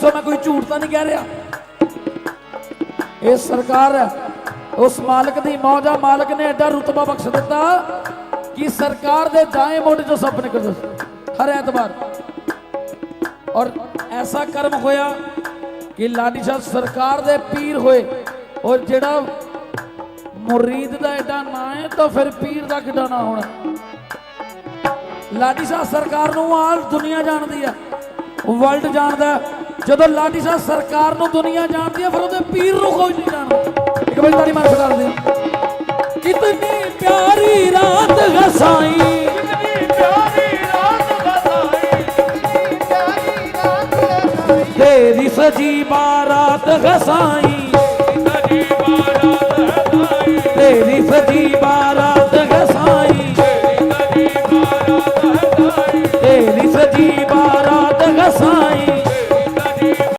ਸੋ ਮੈਂ ਕੋਈ ਝੂਠ ਤਾਂ ਨਹੀਂ ਕਹਿ ਰਿਹਾ। ਇਹ ਸਰਕਾਰ, ਉਸ ਮਾਲਕ ਦੀ ਮੌਜਾ ਮਾਲਕ ਨੇ ਐਡਾ ਰੁਤਬਾ ਬਖਸ਼ ਦਿੱਤਾ ਕਿ ਸਰਕਾਰ ਦੇ ਦਾएं ਮੋਢੇ ਤੋਂ ਸਭ ਨਿਕਲਦੇ ਹਰ ਐਤਵਾਰ। ਔਰ ਐਸਾ ਕਰਮ ਹੋਇਆ ਕਿ ਲਾਡੀ ਸ਼ਾਹ ਸਰਕਾਰ ਦੇ ਪੀਰ ਹੋਏ ਔਰ ਜਿਹੜਾ ਮੁਰੀਦ ਦਾ ਐਡਾ ਨਾਂ ਹੈ, ਤਾਂ ਫਿਰ ਪੀਰ ਦਾ ਕਿੱਡਾ ਨਾਂ ਹੋਣਾ? ਲਾਡੀ ਸ਼ਾਹ ਸਰਕਾਰ ਨੂੰ ਆਲ ਦੁਨੀਆ ਜਾਣਦੀ ਹੈ ਵਰਲਡ ਜਾਣਦਾ। ਜਦੋਂ ਲਾਡੀ ਸਾਹਿਬ ਸਰਕਾਰ ਨੂੰ ਦੁਨੀਆ ਜਾਣਦੀ ਹੈ ਫਿਰ ਉਹਦੇ ਪੀਰ ਨੂੰ ਕੋਈ ਨਹੀਂ ਜਾਣਦਾ। ਇੱਕ ਵਾਰੀ ਤਾੜੀ ਮਾਰ ਸਰਕਾਰ ਦੇ ਕਿਤਨੀ ਪਿਆਰੀ ਰਾਤ ਗਸਾਈ। ਕਿਤਨੀ ਪਿਆਰੀ ਰਾਤ ਗਸਾਈ। ਤੇਰੀ ਸਜੀ ਬਾਰਾਤ ਗਸਾਈ। ਤੇਰੀ ਸਜੀ ਬਾਰਾਤ ਗਸਾਈ ਤੇਰੀ ਸਜੀ ਬਾਰਾਤ ਗਸਾਈ।